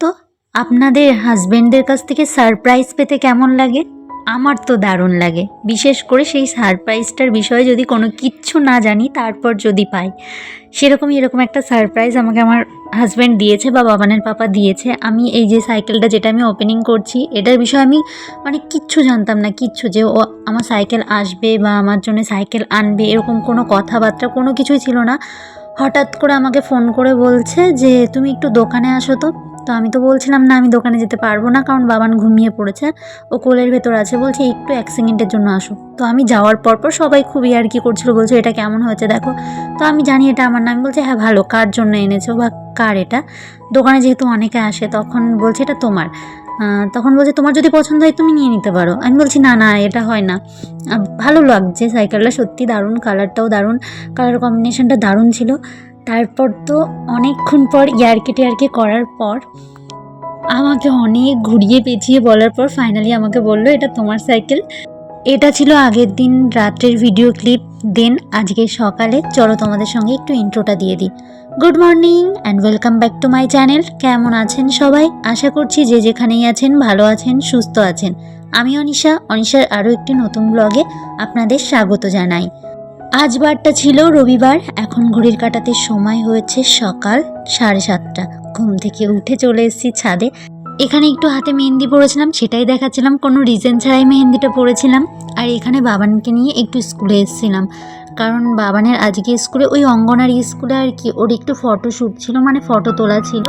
তো আপনাদের হাজবেন্ডদের কাছ থেকে সারপ্রাইজ পেতে কেমন লাগে? আমার তো দারুণ লাগে। বিশেষ করে সেই সারপ্রাইজটার বিষয়ে যদি কোনো কিচ্ছু না জানি, তারপর যদি পাই। সেরকমই এরকম একটা সারপ্রাইজ আমাকে আমার হাজব্যান্ড দিয়েছে বা বাবানের পাপা দিয়েছে। আমি এই যে সাইকেলটা যেটা আমি ওপেনিং করছি, এটার বিষয়ে আমি মানে কিচ্ছু জানতাম না, কিচ্ছু যে ও আমার সাইকেল আসবে বা আমার জন্য সাইকেল আনবে, এরকম কোনো কথাবার্তা কোনো কিছুই ছিল না। হঠাৎ করে আমাকে ফোন করে বলছে যে, তুমি একটু দোকানে আসো তো। তো আমি তো বলছিলাম না আমি দোকানে যেতে পারব না, কারণ বাবান ঘুমিয়ে পড়েছে। ও কোলের ভেতর আছে, বলছে একটু এক সেকেন্ডের জন্য আসো। তো আমি যাওয়ার পর পর সবাই খুবই আর কি করছিল, বলছে এটা কেমন হয়েছে দেখো। তো আমি জানি এটা আমার নাম, বলছে হ্যাঁ ভালো, কার জন্য এনেছো বা কার এটা? দোকানে যেহেতু অনেকে আসে, তখন বলছে এটা তোমার। তখন বলছে তোমার যদি পছন্দ হয় তুমি নিয়ে নিতে পারো। আমি বলছি না না, এটা হয় না। ভালো লাগছে সাইকেলটা সত্যি দারুণ কালারটাও দারুণ কালার কম্বিনেশনটা দারুণ ছিল। তারপর তো অনেকক্ষণ পর ইয়ারকি টিয়ারকি করার পর আমাকে অনেক ঘুরিয়ে পেঁচিয়ে বলার পর ফাইনালি আমাকে বলল, এটা তোমার সাইকেল এটা ছিল আগের দিন রাত্রের ভিডিও ক্লিপ দেন আজকে সকালে। চলো তোমাদের সঙ্গে একটু ইন্ট্রোটা দিয়ে দিই। Good morning and welcome back to my channel কেমন আছেন সবাই? আশা করছি যে যেখানেই আছেন, ভালো আছেন, সুস্থ আছেন। আমি অনিশা, অনিশার আরও একটি নতুন ব্লগে আপনাদের স্বাগত জানাই। আজ বারটা ছিল রবিবার। এখন ঘড়ির কাটাতে সময় হয়েছে সকাল সাড়ে সাতটা। ঘুম থেকে উঠে চলে এসেছি ছাদে। এখানে একটু হাতে মেহেন্দি পড়েছিলাম সেটাই দেখাচ্ছিলাম। কোনো রিজন ছাড়াই মেহেন্দিটা পড়েছিলাম আর এখানে বাবানকে নিয়ে একটু স্কুলে এসেছিলাম। কারণ বাবানের আজকে স্কুলে ওই অঙ্গনারী স্কুলে আর কি, ওর একটু ফটো শ্যুট ছিল মানে ফটো তোলা ছিল।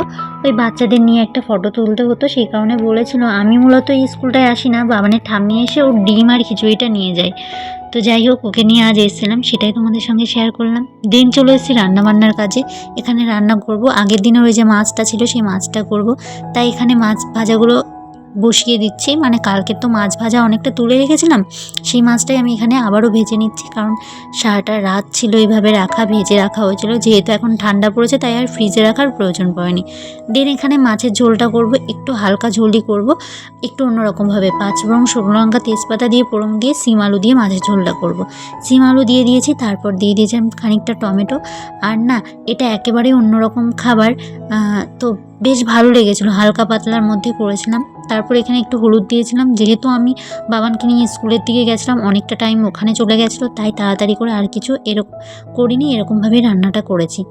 ওই বাচ্চাদের নিয়ে একটা ফটো তুলতে হতো, সেই কারণে বলেছিল, আমি মূলত এই স্কুলটায় আসি না, বাবানের ঠাম্মি এসে ওর ডিম আর খিচুড়িটা নিয়ে যায়। তো যাই হোক, ওকে নিয়ে আজ এসেছিলাম, সেটাই তোমাদের সঙ্গে শেয়ার করলাম। দিন চলে এসেছি রান্নাবান্নার কাজে, এখানে রান্না করব। আগের দিনের ওই যে মাছটা ছিল, সেই মাছটা করব। তাই এখানে মাছ ভাজাগুলো বসিয়ে দিচ্ছি। মানে কালকে তো মাছ ভাজা অনেকটা তুলে রেখেছিলাম। সেই মাছটাই আমি এখানে আবারও ভেজে নিচ্ছি। কারণ সারাটা রাত ছিল এইভাবে রাখা, ভেজে রাখা হয়েছিল। যেহেতু এখন ঠান্ডা পড়েছে, তাই আর ফ্রিজে রাখার প্রয়োজন পড়েনি। দেন এখানে মাছের ঝোলটা করব, একটু হালকা ঝোলই করব। একটু অন্যরকমভাবে পাঁচ রং শুকনো লঙ্কা, তেজপাতা দিয়ে পোড়ন দিয়ে, সিম আলু দিয়ে মাছের ঝোলটা করব। সিম আলু দিয়ে দিয়েছি, তারপর দিয়ে দিয়েছিলাম খানিকটা টমেটো। আর না, এটা একেবারেই অন্যরকম খাবার। তো বেশ ভালো লেগেছিলো। হালকা পাতলার মধ্যে করেছিলাম। তারপর এখানে একটু হলুদ দিয়েছিলাম। যেহেতু আমি বাবানকে নিয়ে স্কুলের দিকে গেছিলাম, অনেকটা টাইম ওখানে চলে গেছিল, তাই তাড়াতাড়ি করে আর কিছু এরকম করিনি এরকমভাবেই রান্নাটা করেছি।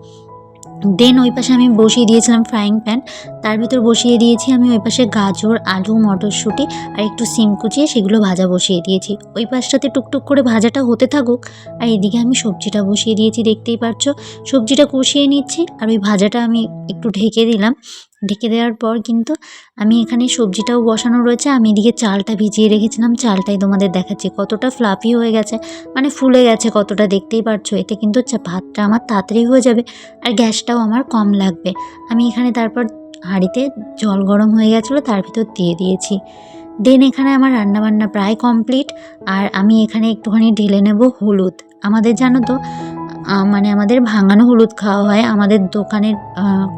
দেন ওই পাশে আমি বসিয়ে দিয়েছিলাম ফ্রাইং প্যান তার ভিতর বসিয়ে দিয়েছি আমি ওই পাশে গাজর, আলু, মটরশুঁটি আর একটু সিম কুচিয়ে সেগুলো ভাজা বসিয়ে দিয়েছি। ওই পাশটাতে টুকটুক করে ভাজাটা হতে থাকুক। আর এদিকে আমি সবজিটা বসিয়ে দিয়েছি, দেখতেই পাচ্ছ সবজিটা কষিয়ে নিচ্ছি আর ওই ভাজাটা আমি একটু ঢেকে দিলাম। ঢেকে দেওয়ার পর কিন্তু আমি এখানে সবজিটাও বসানো রয়েছে। আমি এদিকে চালটা ভিজিয়ে রেখেছিলাম। চালটাই তোমাদের দেখাচ্ছি। কতটা ফ্লাফি হয়ে গেছে মানে ফুলে গেছে কতটা দেখতেই পারছ। এতে কিন্তু ভাতটা আমার তাড়াতাড়ি হয়ে যাবে আর গ্যাসটাও আমার কম লাগবে। আমি এখানে তারপর হাঁড়িতে জল গরম হয়ে গেছিল, তার ভিতর দিয়ে দিয়েছি। দেন এখানে আমার রান্নাবান্না প্রায় কমপ্লিট আর আমি এখানে একটুখানি ঢেলে নেব হলুদ। আমাদের জানো তো মানে আমাদের ভাঙানো হলুদ খাওয়া হয়। আমাদের দোকানের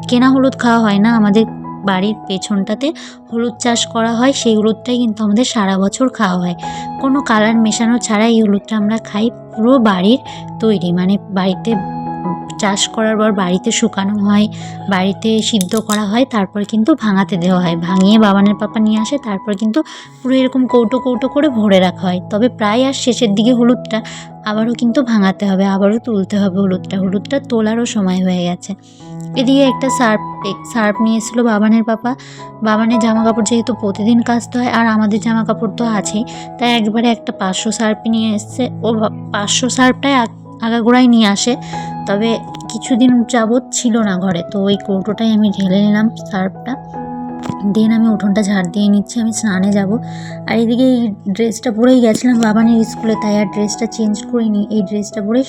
কেনা হলুদ খাওয়া হয় না। আমাদের বাড়ির পেছনটাতে হলুদ চাষ করা হয়। সেই হলুদটাই কিন্তু আমাদের সারা বছর খাওয়া হয়। কোনো কালার মেশানো ছাড়া এই হলুদটা আমরা খাই পুরো বাড়ির তৈরি। মানে বাড়িতে চাষ করার পর বাড়িতে শুকানো হয়, বাড়িতে সিদ্ধ করা হয়, তারপর কিন্তু ভাঙাতে দেওয়া হয়। ভাঙিয়ে বাবানের পাপা নিয়ে আসে, তারপর কিন্তু পুরো এরকম কৌটো কৌটো করে ভরে রাখা হয়। তবে প্রায় আর শেষের দিকে হলুদটা আবারও কিন্তু ভাঙাতে হবে, আবারও তুলতে হবে হলুদটা। হলুদটা তোলারও সময় হয়ে গেছে। এদিকে একটা সার্ফ সার্ফ নিয়ে এসেছিল বাবানের পাপা। বাবানের জামা কাপড় যেহেতু প্রতিদিন কাচতে হয়, আর আমাদের জামা কাপড় তো আছেই, তাই একবারে একটা পাঁচশো সার্ফ নিয়ে এসছে। ও পাঁচশো সার্ফটাই আগাগোড়াই নিয়ে আসে। তবে কিছুদিন যাবৎ ছিল না ঘরে। তো ওই কৌটোটাই আমি ঢেলে নিলাম সার্ফটা। দেন আমি উঠোনটা ঝাড় দিয়ে নিচ্ছি, আমি স্নানে যাব। আর এদিকে এই ড্রেসটা পরেই গেছিলাম বাবানের স্কুলে, তাই আর ড্রেসটা চেঞ্জ করে নিই এই ড্রেসটা পরে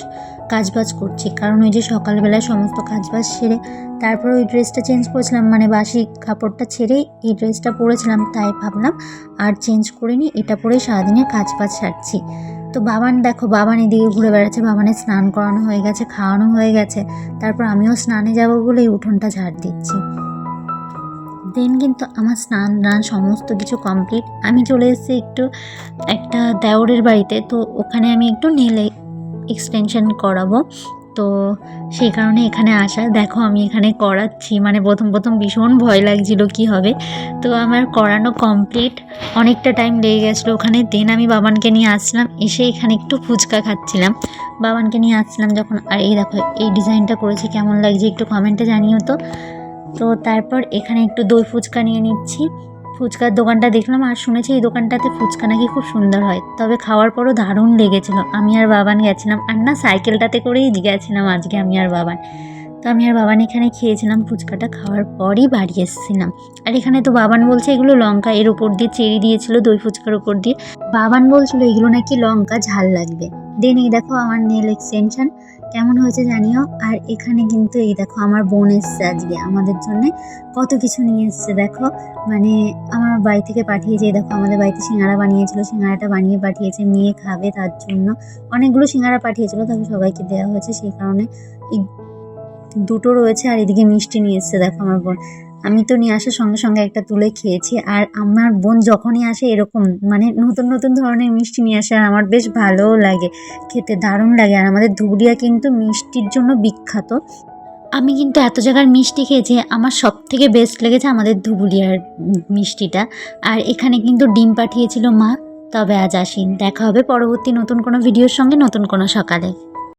কাজবাজ করছি। কারণ ওই যে সকালবেলায় সমস্ত কাজবাজ সেরে তারপর ওই ড্রেসটা চেঞ্জ করেছিলাম মানে বাসি কাপড়টা ছেড়েই এই ড্রেসটা পরেছিলাম, তাই ভাবলাম আর চেঞ্জ করে নিই এটা পরেই সারাদিনে কাজ বাজ সারছি। তো বাবান, দেখো, বাবান এদিকে ঘুরে বেড়াচ্ছে। বাবানে স্নান করানো হয়ে গেছে, খাওয়ানো হয়ে গেছে। তারপর আমিও স্নানে যাব বলে উঠোনটা ঝাড় দিচ্ছি। দেন কিন্তু আমার স্নান রান সমস্ত কিছু কমপ্লিট। আমি চলে এসেছি একটু একটা দেওরের বাড়িতে। তো ওখানে আমি একটু নেলে এক্সটেনশন করাবো। তো সেই কারণে এখানে আসা। দেখো আমি এখানে করাচ্ছি। মানে প্রথম প্রথম ভীষণ ভয় লাগছিল কি হবে। তো আমার করানো কমপ্লিট অনেকটা টাইম লেগে গেছিল ওখানে। দেন আমি বাবানকে নিয়ে আসলাম এসে এখানে একটু ফুচকা খাচ্ছিলাম। বাবানকে নিয়ে আসলাম যখন, আর এই দেখো, এই ডিজাইনটা করেছি কেমন লাগছে একটু কমেন্টে জানিও তো। তো তারপর এখানে একটু দই ফুচকা নিয়ে নিচ্ছি। ফুচকার দোকানটা দেখলাম আর শুনেছি এই দোকানটাতে ফুচকা নাকি খুব সুন্দর হয়। তবে খাওয়ার পরও দারুণ লেগেছিল। আমি আর বাবান গেছিলাম। আর না, সাইকেলটাতে করেই গেছিলাম আজকে আমি আর বাবান। তো আমি আর বাবান এখানে খেয়েছিলাম ফুচকাটা। খাওয়ার পরই বাড়ি এসেছিলাম। আর এখানে তো বাবান বলছে এগুলো লঙ্কা এর উপর দিয়ে চেরি দিয়েছিল, দই ফুচকার উপর দিয়ে। বাবান বলছিল এগুলো নাকি লঙ্কা ঝাল লাগবে। দেন এই দেখো আমার নেল এক্সটেনশন। কেমন হয়েছে জানিও? আর এখানে কিন্তু এই দেখো, আমার বোন এসছে আজকে আমাদের জন্যে। কত কিছু নিয়ে এসছে দেখো। মানে আমার বাড়ি থেকে পাঠিয়েছে দেখো আমাদের বাড়িতে সিঙ্গারা বানিয়েছিল, সিঙ্গারাটা বানিয়ে পাঠিয়েছে, মেয়ে খাবে তার জন্য। অনেকগুলো সিঙ্গারা পাঠিয়েছিল, তবে সবাইকে দেওয়া হয়েছে সেই কারণে। দুটো রয়েছে আর এদিকে মিষ্টি নিয়ে এসছে দেখো আমার বোন। আমি তো নিয়ে আসার সঙ্গে সঙ্গে একটা তুলে খেয়েছি আর আমার বোন যখনই আসে এরকম মানে নতুন নতুন ধরনের মিষ্টি নিয়ে আসে আর আমার বেশ ভালোও লাগে, খেতে দারুণ লাগে আর আমাদের ধুবুলিয়া কিন্তু মিষ্টির জন্য বিখ্যাত। আমি কিন্তু এত জায়গার মিষ্টি খেয়েছি, আমার সব থেকে বেস্ট লেগেছে আমাদের ধুবুলিয়ার মিষ্টিটা আর এখানে কিন্তু ডিম পাঠিয়েছিল মা, তবে আজ আসিন, দেখা হবে পরবর্তী নতুন কোনো ভিডিওর সঙ্গে, নতুন কোনো সকালে।